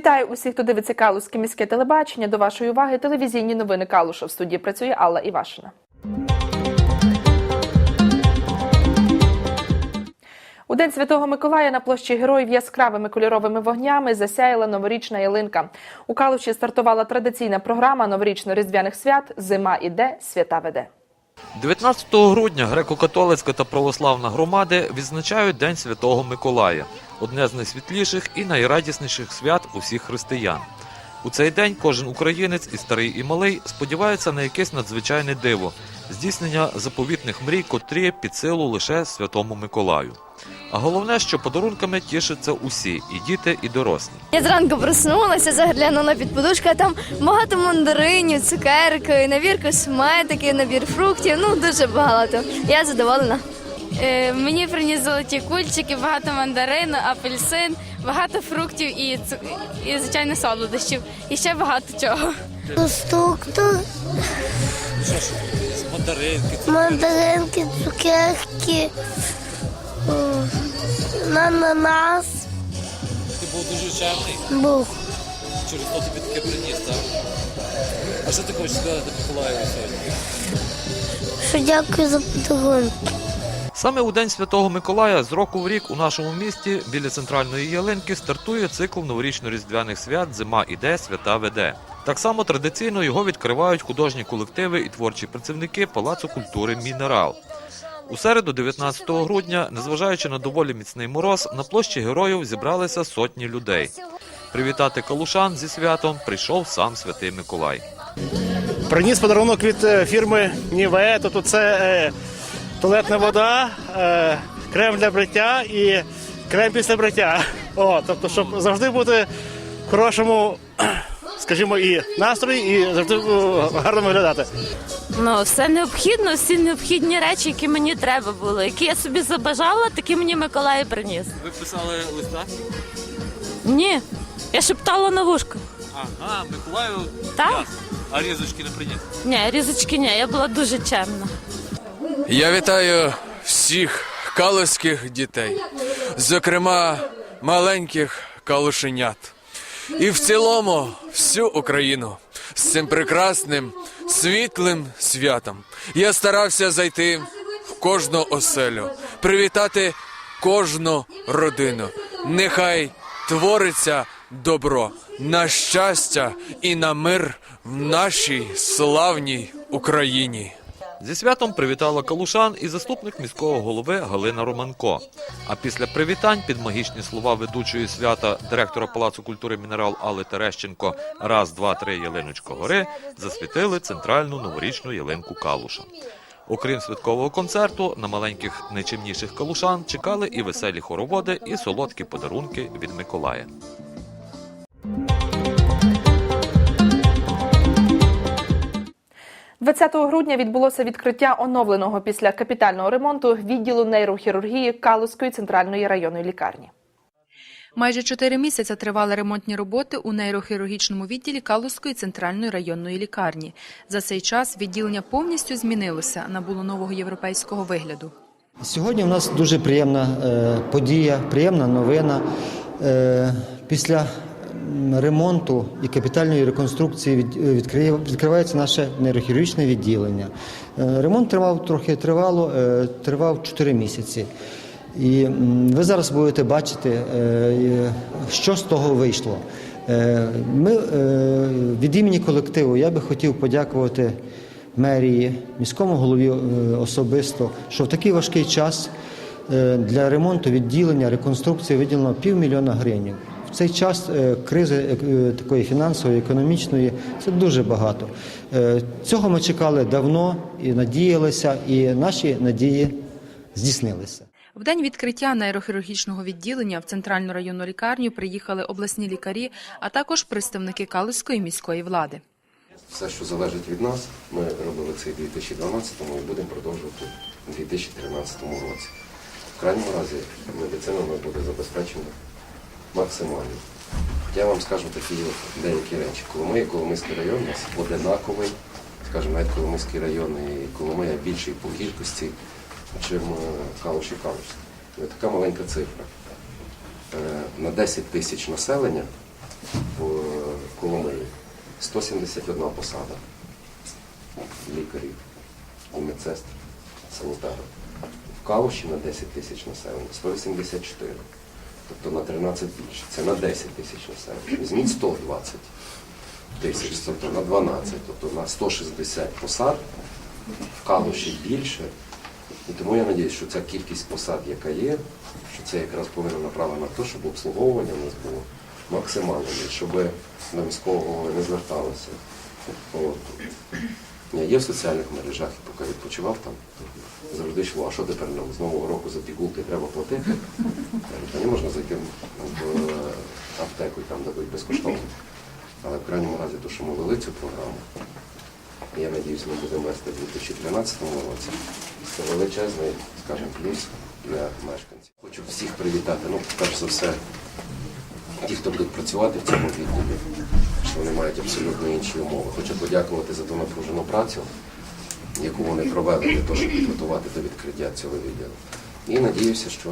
Вітаю усіх, хто дивиться Калузьке міське телебачення. До вашої уваги телевізійні новини Калуша. В студії працює Алла Івашина. У день Святого Миколая на площі героїв яскравими кольоровими вогнями засяяла новорічна ялинка. У Калуші стартувала традиційна програма новорічно-різдвяних свят Зима іде, свята веде. 19 грудня греко-католицька та православна громади відзначають День Святого Миколая, одне з найсвітліших і найрадісніших свят усіх християн. У цей день кожен українець, і старий, і малий, сподівається на якесь надзвичайне диво здійснення заповітних мрій, котрі під силу лише Святому Миколаю. А головне, що подарунками тішаться усі і діти, і дорослі. Я зранку проснулася, заглянула під подушку, а там багато мандаринів, цукерки, набір косметики, набір фруктів. Ну дуже багато. Я задоволена. Е, Мені приніс золоті кульчики, багато мандарину, апельсин, багато фруктів і, цу- і звичайно солодощів. І ще багато чого. Конструктор, мандаринки, цукерки, м, ананас. Ти був дуже чемний, Був. через то тобі таке приніс, так? А що ти хочеш сказати Миколаю сьогодні? Що дякую за подарунки. Саме у День Святого Миколая з року в рік у нашому місті біля центральної ялинки стартує цикл новорічно-різдвяних свят Зима іде, свята веде. Так само традиційно його відкривають художні колективи і творчі працівники Палацу культури Мінерал. У середу, 19 грудня, незважаючи на доволі міцний мороз, на площі героїв зібралися сотні людей. Привітати калушан зі святом прийшов сам святий Миколай. Приніс подарунок від е, фірми Ніве. Тобто це е, туалетна вода, е, крем для бриття і крем після бриття. О, тобто, щоб завжди бути в хорошому, скажімо, і настрої, і завжди е, гарно виглядати. Ну, все необхідно, всі необхідні речі, які мені треба було, які я собі забажала, такі мені Миколай приніс. Ви писали листа? Ні, я шептала на вушко. Ага, Миколаю Так? а різочки не приніс. Ні, різочки ні, я була дуже чемна. Я вітаю всіх калузьких дітей, зокрема маленьких калушенят. І в цілому всю Україну з цим прекрасним світлим святом. Я старався зайти в кожну оселю, привітати кожну родину. Нехай твориться добро на щастя і на мир в нашій славній Україні. Зі святом привітала Калушан і заступник міського голови Галина Романко. А після привітань під магічні слова ведучої свята директора Палацу культури Мінерал Алли Терещенко раз, два, три ялиночко гори засвітили центральну новорічну ялинку Калуша. Окрім святкового концерту, на маленьких найчимніших калушан чекали і веселі хороводи, і солодкі подарунки від Миколая. – 20 грудня відбулося відкриття оновленого після капітального ремонту відділу нейрохірургії Калузької центральної районної лікарні. Майже чотири місяці тривали ремонтні роботи у нейрохірургічному відділі Калузької центральної районної лікарні. За цей час відділення повністю змінилося, набуло нового європейського вигляду. Сьогодні у нас дуже приємна е, подія, приємна новина. Е, після ремонту і капітальної реконструкції від, відкриє, відкривається наше нейрохірургічне відділення. Е, ремонт тривав трохи тривало, е, тривав 4 місяці. І ви зараз будете бачити, е, е, що з того вийшло. Е, Ми е, від імені колективу я би хотів подякувати мерії, міському голові е, особисто, що в такий важкий час е, для ремонту відділення, реконструкції виділено півмільйона гривень. В цей час е, кризи е, такої фінансової, економічної це дуже багато. Е, Цього ми чекали давно і надіялися, і наші надії здійснилися. В день відкриття нейрохірургічного відділення в центральну районну лікарню приїхали обласні лікарі, а також представники Калузької міської влади. Все, що залежить від нас, ми робили це в 2012-му і будемо продовжувати у 2013 році. В крайньому разі медицина буде забезпечена максимально. Я вам скажу такі деякі речі. Коломия, Коломийський район у нас одинаковий, скажімо, навіть Коломийський район і Коломия більший по кількості, чим Калуш і Калуш. Така маленька цифра. Е, На 10 тисяч населення в Коломиї 171 посада лікарів і медсестр, санітарів. В Калуші на 10 тисяч населення 184. Тобто на 13 більше. Це на 10 тисяч населення. Візьміть 120 тисяч, тобто на 12, тобто на 160 посад. В Калуші більше. І тому я сподіваюся, що ця кількість посад, яка є, що це якраз повинно направлено на те, щоб обслуговування в нас було максимальне, щоб до міського голови не зверталося. От. Я є в соціальних мережах, і поки відпочивав там, завжди йшло, а що тепер нам з нового року за пігулки треба платити? Та не можна зайти в е, аптеку і там дадуть безкоштовно. Але в крайньому разі, то, що ми вели цю програму, я сподіваюся, ми будемо вести в 2013 році. Це величезний, скажімо, плюс для мешканців. Хочу всіх привітати. Ну, перш за все, ті, хто будуть працювати в цьому відділі, вони мають абсолютно інші умови. Хочу подякувати за ту напружену працю, яку вони провели для того, щоб підготувати до відкриття цього відділу. І надіюся, що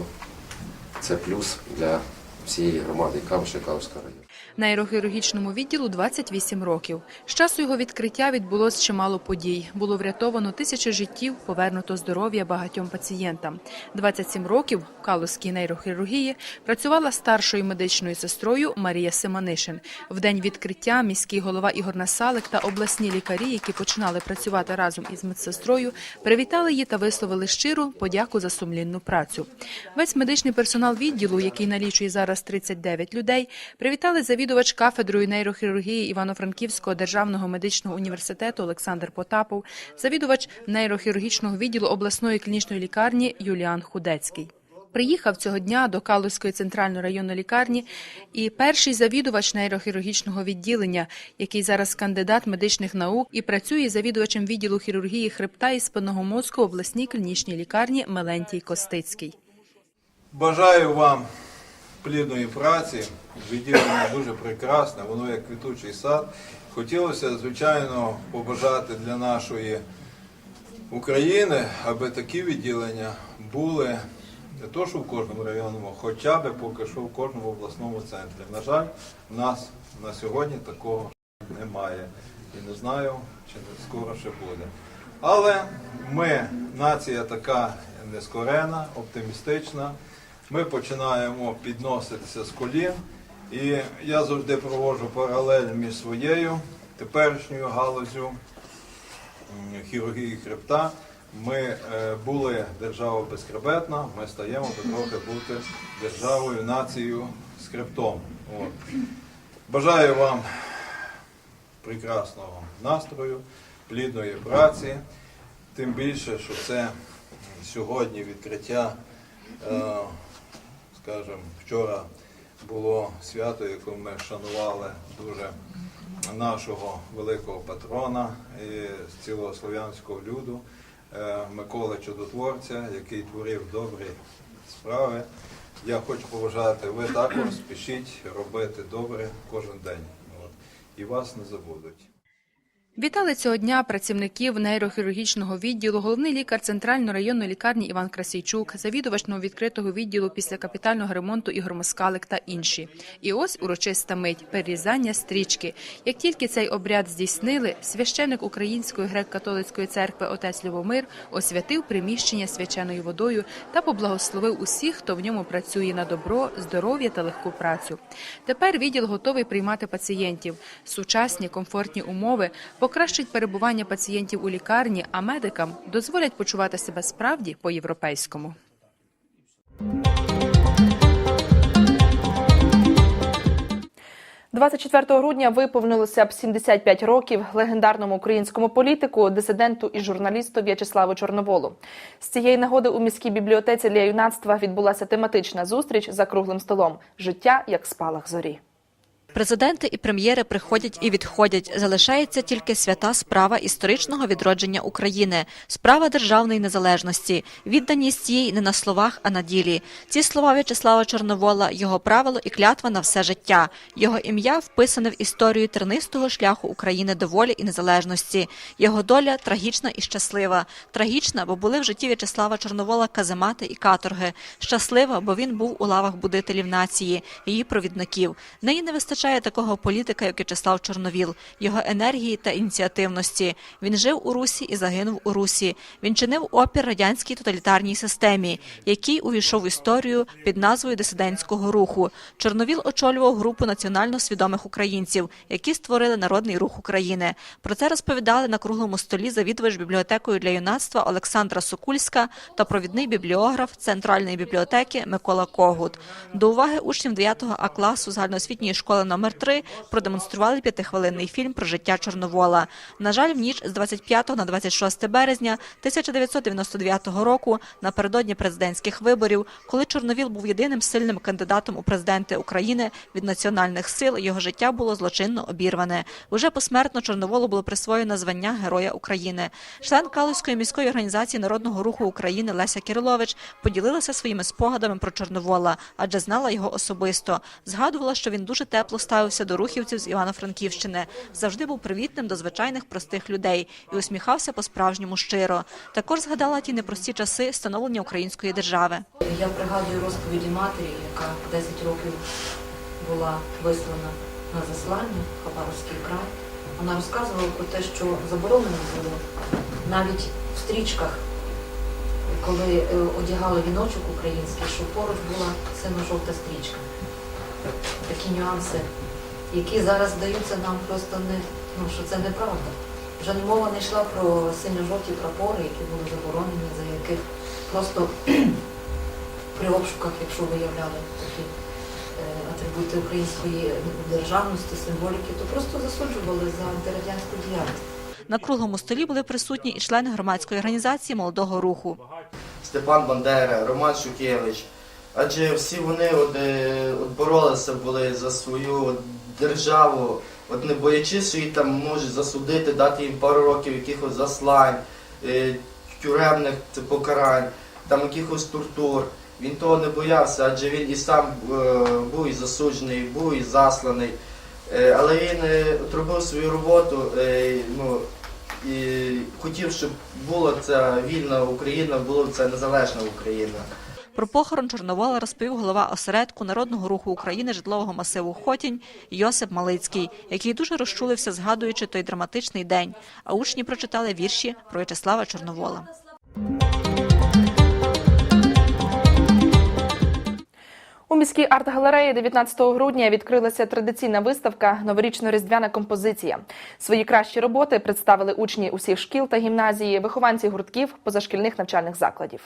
це плюс для всієї громади Кавша і Кавського району. Нейрохірургічному відділу 28 років. З часу його відкриття відбулось чимало подій. Було врятовано тисячі життів, повернуто здоров'я багатьом пацієнтам. 27 років в Калузькій нейрохірургії працювала старшою медичною сестрою Марія Семанишин. В день відкриття міський голова Ігор Насалик та обласні лікарі, які починали працювати разом із медсестрою, привітали її та висловили щиру подяку за сумлінну працю. Весь медичний персонал відділу, який налічує зараз 39 людей, привітали завідувач кафедрою нейрохірургії Івано-Франківського державного медичного університету Олександр Потапов, завідувач нейрохірургічного відділу обласної клінічної лікарні Юліан Худецький. Приїхав цього дня до Калузької центральної районної лікарні і перший завідувач нейрохірургічного відділення, який зараз кандидат медичних наук і працює завідувачем відділу хірургії хребта і спинного мозку обласній клінічній лікарні Мелентій Костицький. Бажаю вам плідної праці. Відділення дуже прекрасне, воно як квітучий сад. Хотілося, звичайно, побажати для нашої України, аби такі відділення були не то, що в кожному районному, хоча б поки що в кожному обласному центрі. На жаль, в нас на сьогодні такого немає. І не знаю, чи не скоро ще буде. Але ми, нація така нескорена, оптимістична. Ми починаємо підноситися з колін. І я завжди проводжу паралель між своєю теперішньою галузю хірургії хребта. Ми е, були держава безхребетна, ми стаємо потрохи бути державою, нацією з хребтом. От. Бажаю вам прекрасного настрою, плідної праці. Тим більше, що це сьогодні відкриття, е, скажімо, вчора було свято, якому ми шанували дуже нашого великого патрона і цілого слов'янського люду е, Миколи Чудотворця, який творив добрі справи. Я хочу побажати, ви також спішіть робити добре кожен день. І вас не забудуть. Вітали цього дня працівників нейрохірургічного відділу, головний лікар центральної районної лікарні Іван Красійчук, завідувач нововідкритого відділу після капітального ремонту Ігор Москалик та інші. І ось урочиста мить перерізання стрічки. Як тільки цей обряд здійснили, священик Української греко-католицької церкви отець Любомир освятив приміщення свяченою водою та поблагословив усіх, хто в ньому працює на добро, здоров'я та легку працю. Тепер відділ готовий приймати пацієнтів. Сучасні комфортні умови покращать перебування пацієнтів у лікарні, а медикам дозволять почувати себе справді по-європейському. – 24 грудня виповнилося б 75 років легендарному українському політику, дисиденту і журналісту В'ячеславу Чорноволу. З цієї нагоди у міській бібліотеці для юнацтва відбулася тематична зустріч за круглим столом «Життя як спалах зорі». Президенти і прем'єри приходять і відходять. Залишається тільки свята справа історичного відродження України, справа державної незалежності, відданість їй не на словах, а на ділі. Ці слова В'ячеслава Чорновола, його правило і клятва на все життя. Його ім'я вписане в історію тернистого шляху України до волі і незалежності. Його доля трагічна і щаслива. Трагічна, бо були в житті В'ячеслава Чорновола каземати і каторги. Щаслива, бо він був у лавах будителів нації, її провідників. Неї не вистачає вистачає такого політика, як В'ячеслав Чорновіл, його енергії та ініціативності. Він жив у Русі і загинув у Русі. Він чинив опір радянській тоталітарній системі, який увійшов в історію під назвою дисидентського руху. Чорновіл очолював групу національно свідомих українців, які створили народний рух України. Про це розповідали на круглому столі завідувач бібліотекою для юнацтва Олександра Сокульська та провідний бібліограф Центральної бібліотеки Микола Когут. До уваги учнів 9 А класу загальноосвітньої школи номер 3 продемонстрували п'ятихвилинний фільм про життя Чорновола. На жаль, в ніч з 25 на 26 березня 1999 року, напередодні президентських виборів, коли Чорновіл був єдиним сильним кандидатом у президенти України від національних сил, його життя було злочинно обірване. Уже посмертно Чорноволу було присвоєно звання Героя України. Член Калузької міської організації народного руху України Леся Кирилович поділилася своїми спогадами про Чорновола, адже знала його особисто. Згадувала, що він дуже тепло ставився до рухівців з Івано-Франківщини, завжди був привітним до звичайних простих людей і усміхався по-справжньому щиро. Також згадала ті непрості часи становлення української держави. Я пригадую розповіді матері, яка 10 років була вислана на заслання в Хабаровський край. Вона розказувала про те, що заборонено було навіть в стрічках, коли е, одягали віночок український, що поруч була сино-жовта стрічка. Такі нюанси, які зараз здаються нам просто не ну, що це неправда. Вже мова не йшла про синьо-жовті прапори, які були заборонені, за яких просто при обшуках, якщо виявляли такі е, атрибути української державності, символіки, то просто засуджували за антирадянську діяльність. На круглому столі були присутні і члени громадської організації молодого руху. Степан Бандера, Роман Шукевич. Адже всі вони от, е, от боролися були за свою от державу, от не боячись, що їх там можуть засудити, дати їм пару років якихось заслань, е, тюремних покарань, там якихось тортур. Він того не боявся, адже він і сам е, був і засуджений, був і засланий. Але він робив свою роботу, ну, і хотів, щоб була ця вільна Україна, була ця незалежна Україна. Про похорон Чорновола розповів голова осередку народного руху України житлового масиву Хотінь Йосип Малицький, який дуже розчулився, згадуючи той драматичний день. А учні прочитали вірші про В'ячеслава Чорновола. У міській арт-галереї 19 грудня відкрилася традиційна виставка Новорічно-різдвяна композиція. Свої кращі роботи представили учні усіх шкіл та гімназії, вихованці гуртків позашкільних навчальних закладів.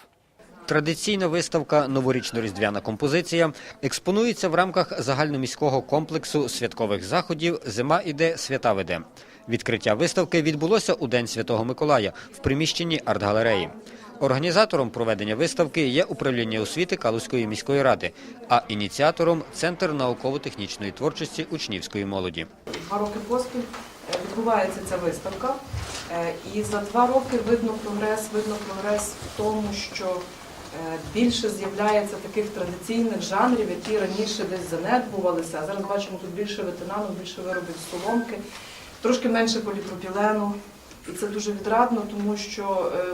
Традиційна виставка Новорічно-різдвяна композиція експонується в рамках загальноміського комплексу святкових заходів Зима іде, свята веде. Відкриття виставки відбулося у День Святого Миколая в приміщенні арт-галереї. Організатором проведення виставки є управління освіти Калузької міської ради, а ініціатором Центр науково-технічної творчості учнівської молоді. Два роки поспіль е, відбувається ця виставка, Е, і за два роки видно прогрес, видно прогрес в тому, що більше з'являється таких традиційних жанрів, які раніше десь занедбувалися. А зараз бачимо тут більше ветерану, більше виробів соломки, трошки менше поліпропілену. І це дуже відрадно, тому що е,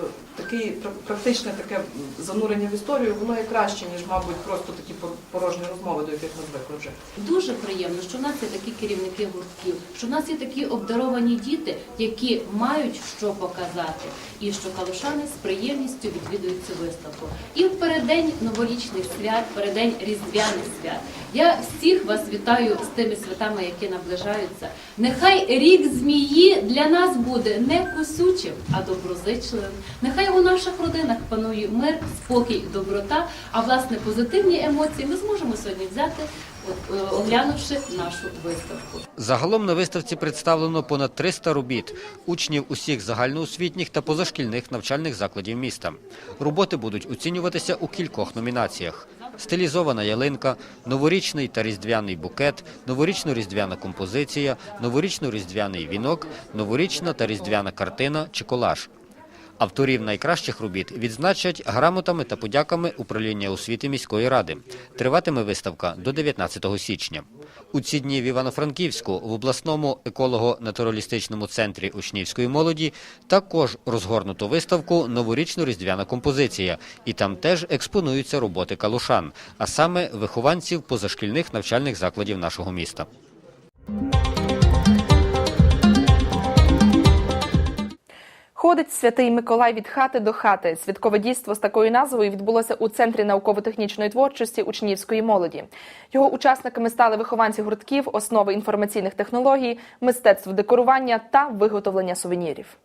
такий пр- практичне таке занурення в історію, воно є краще, ніж, мабуть, просто такі порожні розмови, до яких ми звикли вже. Дуже приємно, що в нас є такі керівники гуртків, що в нас є такі обдаровані діти, які мають що показати, і що калушани з приємністю відвідують цю виставку. І в переддень новорічних свят, переддень різдвяних свят. Я всіх вас вітаю з тими святами, які наближаються. Нехай рік змії для нас буде не кусючим, а доброзичливим. Нехай у наших родинах панує мир, спокій, доброта. А власне позитивні емоції ми зможемо сьогодні взяти, е, оглянувши нашу виставку. Загалом на виставці представлено понад 300 робіт учнів усіх загальноосвітніх та позашкільних навчальних закладів міста. Роботи будуть оцінюватися у кількох номінаціях. Стилізована ялинка, новорічний та різдвяний букет, новорічно-різдвяна композиція, новорічно-різдвяний вінок, новорічна та різдвяна картина чи колаж. Авторів найкращих робіт відзначать грамотами та подяками управління освіти міської ради. Триватиме виставка до 19 січня. У ці дні в Івано-Франківську в обласному еколого-натуралістичному центрі учнівської молоді також розгорнуто виставку Новорічно-різдвяна композиція, і там теж експонуються роботи калушан, а саме вихованців позашкільних навчальних закладів нашого міста. Ходить святий Миколай від хати до хати. Святкове дійство з такою назвою відбулося у центрі науково-технічної творчості учнівської молоді. Його учасниками стали вихованці гуртків, основи інформаційних технологій, мистецтв декорування та виготовлення сувенірів.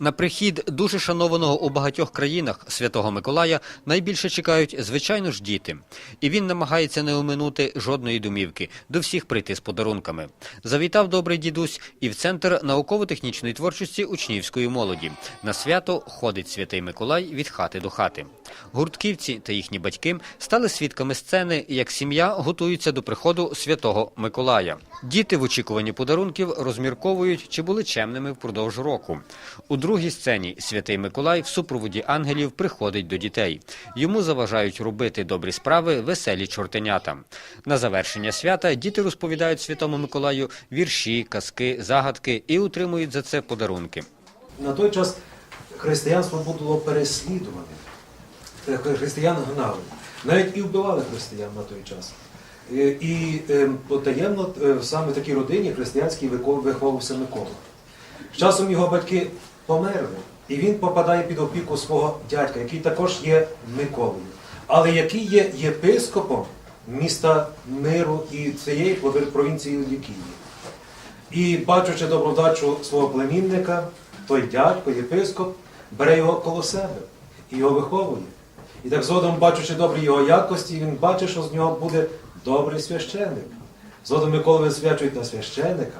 На прихід дуже шанованого у багатьох країнах Святого Миколая найбільше чекають, звичайно ж, діти. І він намагається не оминути жодної домівки, до всіх прийти з подарунками. Завітав добрий дідусь і в центр науково-технічної творчості учнівської молоді. На свято ходить Святий Миколай від хати до хати. Гуртківці та їхні батьки стали свідками сцени, як сім'я готується до приходу Святого Миколая. Діти в очікуванні подарунків розмірковують, чи були чемними впродовж року. У другій сцені Святий Миколай в супроводі ангелів приходить до дітей. Йому заважають робити добрі справи веселі чортенята. На завершення свята діти розповідають Святому Миколаю вірші, казки, загадки і утримують за це подарунки. На той час християнство було переслідуване. Е, Християн гнали. Навіть і вбивали християн на той час. Е, І е, потаємно е, саме в такій родині християнській виховувався Микола. З часом його батьки померли, і він попадає під опіку свого дядька, який також є Миколою, але який є єпископом міста Миру і цієї провінції Лікії. І бачучи добродачу свого племінника, той дядько, єпископ, бере його коло себе і його виховує. І так згодом, бачучи добрі його якості, він бачить, що з нього буде добрий священник. Згодом Миколу висвячують на священника,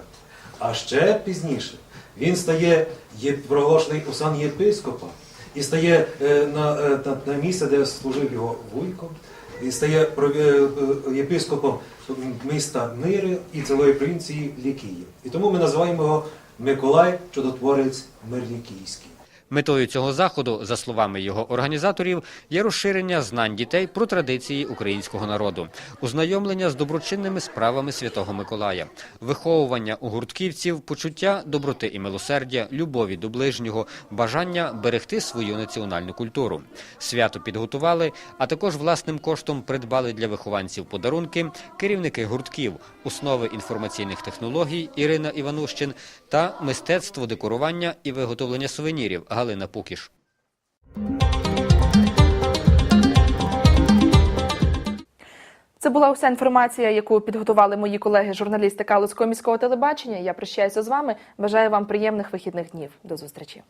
а ще пізніше він стає проголошений у сан єпископа і стає е, на, е, на, на місце, де служив його вуйко, і стає е, єпископом міста Мири і цілої провінції Лікії. І тому ми називаємо його Миколай Чудотворець Мирлікійський. Метою цього заходу, за словами його організаторів, є розширення знань дітей про традиції українського народу, ознайомлення з доброчинними справами Святого Миколая, виховування у гуртківців, почуття доброти і милосердя, любові до ближнього, бажання берегти свою національну культуру. Свято підготували, а також власним коштом придбали для вихованців подарунки керівники гуртків, основи інформаційних технологій Ірина Іванущин та мистецтво декорування і виготовлення сувенірів Галина Пукіш. Це була уся інформація, яку підготували мої колеги, журналісти Калуського міського телебачення. Я прощаюся з вами. Бажаю вам приємних вихідних днів. До зустрічі.